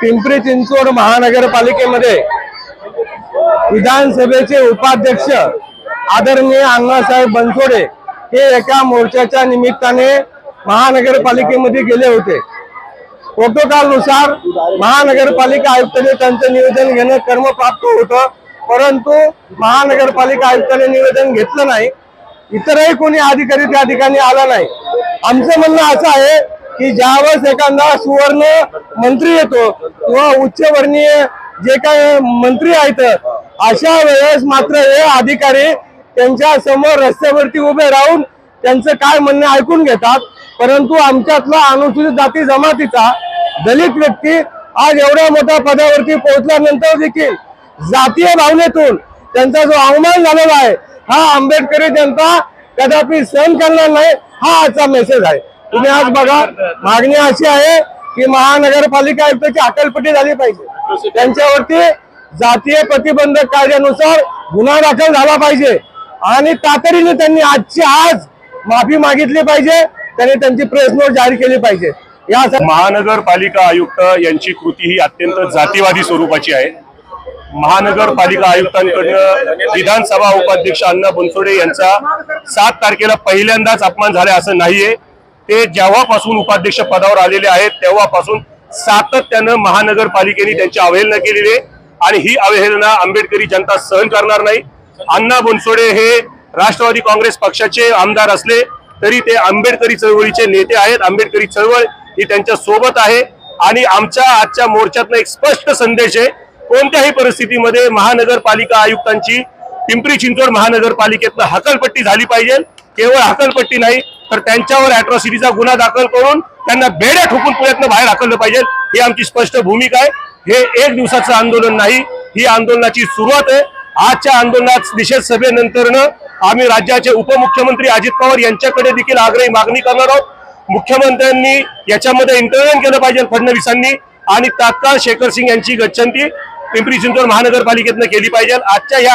पिंपरी चिंचवड महानगरपालिकेमध्ये विधानसभेचे उपाध्यक्ष आदरणीय अण्णासाहेब बनसोडे हे एका मोर्चाच्या निमित्ताने महानगरपालिकेमध्ये गेले होते. प्रोटोकॉलनुसार महानगरपालिका आयुक्ताने त्यांचं निवेदन घेणं कर्मप्राप्त होतं परंतु महानगरपालिका आयुक्ताने निवेदन घेतलं नाही. इतरही कोणी अधिकारी त्या ठिकाणी आला नाही. आमचं म्हणणं असं आहे की ज्यावेळेस एखादा सुवर्ण मंत्री येतो किंवा उच्चवर्णीय जे काय मंत्री आहेत अशा वेळेस मात्र हे अधिकारी त्यांच्यासमोर रस्त्यावरती उभे राहून त्यांचं काय म्हणणं ऐकून घेतात. परंतु आमच्यातला अनुसूचित जाती जमातीचा दलित व्यक्ती आज एवढ्या मोठ्या पदावरती पोहोचल्यानंतर देखील जातीय भावनेतून त्यांचा जो अवमान झालेला आहे हा आंबेडकरी जनता कदापि सहन करणार नाही हा आजचा मेसेज आहे. तुम्ही आज बघा मागणी अशी आहे की महानगरपालिका आयुक्ताची अकलपट्टी झाली पाहिजे. त्यांच्यावरती जातीय प्रतिबंधक कायद्यानुसार गुन्हा दाखल झाला पाहिजे. आणि तातडीने त्यांनी आजची आज माफी मागितली पाहिजे. त्यांनी त्यांची प्रेस नोट जारी केली पाहिजे. या महानगरपालिका आयुक्त यांची कृती ही अत्यंत जातीवादी स्वरूपाची आहे. महानगरपालिका आयुक्तांकडनं विधानसभा उपाध्यक्ष अण्णा बनसोडे यांचा सात तारखेला पहिल्यांदाच अपमान झाला असं नाहीये. ते जेव्हापासून उपाध्यक्ष पदावर आलेले आहेत तेव्हापासून सातत्यानं महानगरपालिकेने त्यांची अवहेलना केलेली आहे. आणि ही अवहेलना आंबेडकरी जनता सहन करणार नाही. अण्णा बनसोडे हे राष्ट्रवादी काँग्रेस पक्षाचे आमदार असले तरी ते आंबेडकरी चळवळीचे नेते आहेत. आंबेडकरी चळवळ ही त्यांच्यासोबत आहे. आणि आमच्या आजच्या मोर्चातनं एक स्पष्ट संदेश आहे. कोणत्याही परिस्थितीमध्ये महानगरपालिका आयुक्तांची पिंपरी चिंचवड महानगरपालिकेतनं हकलपट्टी झाली पाहिजे. केवळ हकलपट्टी नाही तर त्यांच्यावर अॅट्रॉसिटीचा गुन्हा दाखल करून त्यांना बेड्या ठोकून पुण्यातनं बाहेर हाकललं पाहिजे. ही आमची स्पष्ट भूमिका आहे. हे एक दिवसाचं आंदोलन नाही. ही आंदोलनाची सुरुवात आहे. आजच्या आंदोलनात निषेध सभेनंतरनं आम्ही राज्याचे उपमुख्यमंत्री अजित पवार यांच्याकडे देखील आग्रही मागणी करणार आहोत. मुख्यमंत्र्यांनी याच्यामध्ये इंटरव्हन केलं पाहिजे फडणवीसांनी आणि तात्काळ शेखर सिंग यांची गच्छंती पिंपरी चिंचवड महानगरपालिकेतनं केली पाहिजे. आजच्या या